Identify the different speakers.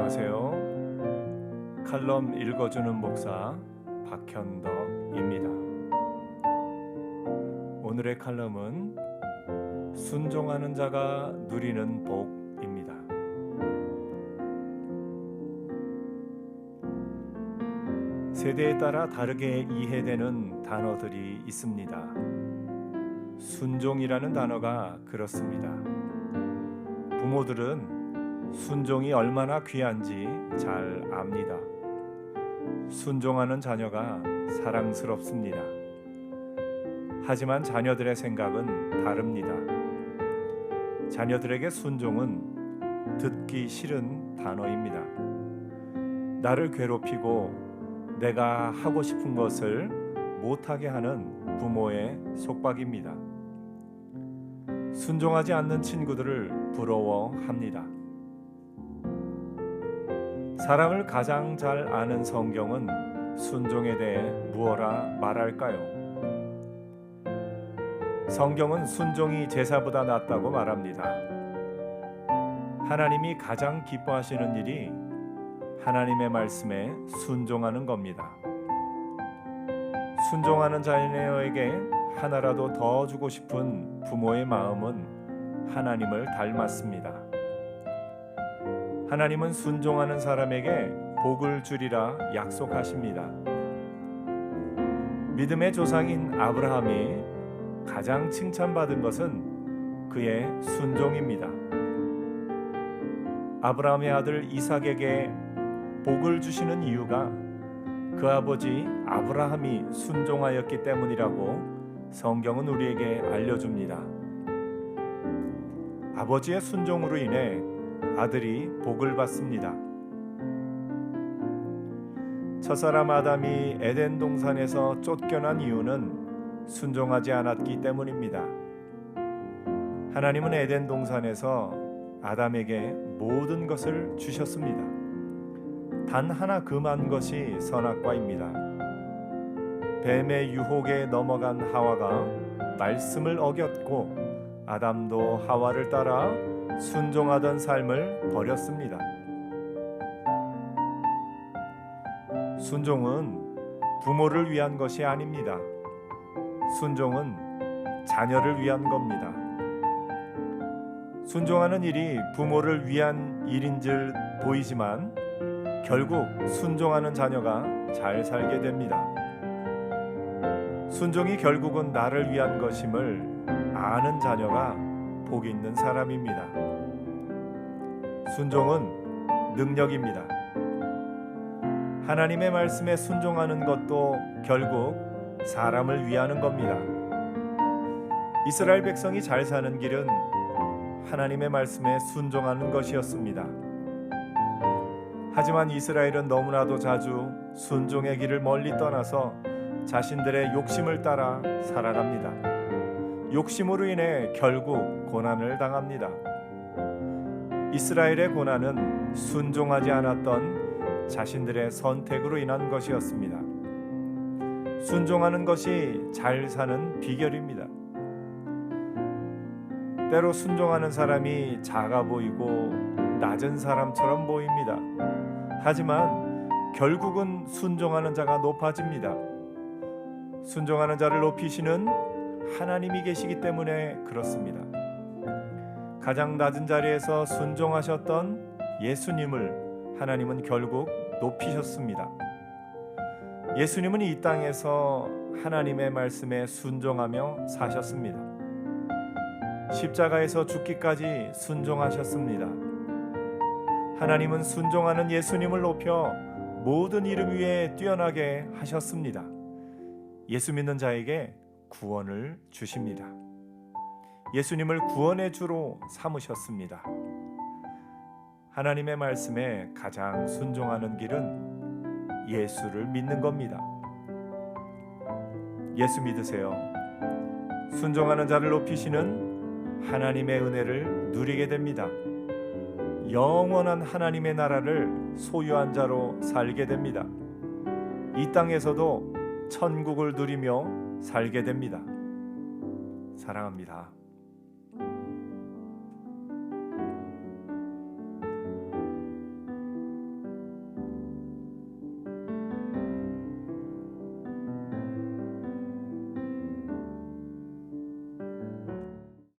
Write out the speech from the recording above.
Speaker 1: 안녕하세요. 칼럼 읽어주는 목사 박현덕입니다. 오늘의 칼럼은 순종하는 자가 누리는 복입니다. 세대에 따라 다르게 이해되는 단어들이 있습니다. 순종이라는 단어가 그렇습니다. 부모들은 순종이 얼마나 귀한지 잘 압니다. 순종하는 자녀가 사랑스럽습니다. 하지만 자녀들의 생각은 다릅니다. 자녀들에게 순종은 듣기 싫은 단어입니다. 나를 괴롭히고 내가 하고 싶은 것을 못하게 하는 부모의 속박입니다. 순종하지 않는 친구들을 부러워합니다. 사람을 가장 잘 아는 성경은 순종에 대해 무엇라 말할까요? 성경은 순종이 제사보다 낫다고 말합니다. 하나님이 가장 기뻐하시는 일이 하나님의 말씀에 순종하는 겁니다. 순종하는 자녀에게 하나라도 더 주고 싶은 부모의 마음은 하나님을 닮았습니다. 하나님은 순종하는 사람에게 복을 주리라 약속하십니다. 믿음의 조상인 아브라함이 가장 칭찬받은 것은 그의 순종입니다. 아브라함의 아들 이삭에게 복을 주시는 이유가 그 아버지 아브라함이 순종하였기 때문이라고 성경은 우리에게 알려줍니다. 아버지의 순종으로 인해 아들이 복을 받습니다. 첫사람 아담이 에덴 동산에서 쫓겨난 이유는 순종하지 않았기 때문입니다. 하나님은 에덴 동산에서 아담에게 모든 것을 주셨습니다. 단 하나 금한 것이 선악과입니다. 뱀의 유혹에 넘어간 하와가 말씀을 어겼고 아담도 하와를 따라 순종하던 삶을 버렸습니다. 순종은 부모를 위한 것이 아닙니다. 순종은 자녀를 위한 겁니다. 순종하는 일이 부모를 위한 일인 줄 보이지만 결국 순종하는 자녀가 잘 살게 됩니다. 순종이 결국은 나를 위한 것임을 아는 자녀가 복 있는 사람입니다. 순종은 능력입니다. 하나님의 말씀에 순종하는 것도 결국 사람을 위하는 겁니다. 이스라엘 백성이 잘 사는 길은 하나님의 말씀에 순종하는 것이었습니다. 하지만 이스라엘은 너무나도 자주 순종의 길을 멀리 떠나서 자신들의 욕심을 따라 살아갑니다. 욕심으로 인해 결국 고난을 당합니다. 이스라엘의 고난은 순종하지 않았던 자신들의 선택으로 인한 것이었습니다. 순종하는 것이 잘 사는 비결입니다. 때로 순종하는 사람이 작아 보이고 낮은 사람처럼 보입니다. 하지만 결국은 순종하는 자가 높아집니다. 순종하는 자를 높이시는 하나님이 계시기 때문에 그렇습니다. 가장 낮은 자리에서 순종하셨던 예수님을 하나님은 결국 높이셨습니다. 예수님은 이 땅에서 하나님의 말씀에 순종하며 사셨습니다. 십자가에서 죽기까지 순종하셨습니다. 하나님은 순종하는 예수님을 높여 모든 이름 위에 뛰어나게 하셨습니다. 예수 믿는 자에게 구원을 주십니다. 예수님을 구원의 주로 삼으셨습니다. 하나님의 말씀에 가장 순종하는 길은 예수를 믿는 겁니다. 예수 믿으세요. 순종하는 자를 높이시는 하나님의 은혜를 누리게 됩니다. 영원한 하나님의 나라를 소유한 자로 살게 됩니다. 이 땅에서도 천국을 누리며 살게 됩니다. 사랑합니다.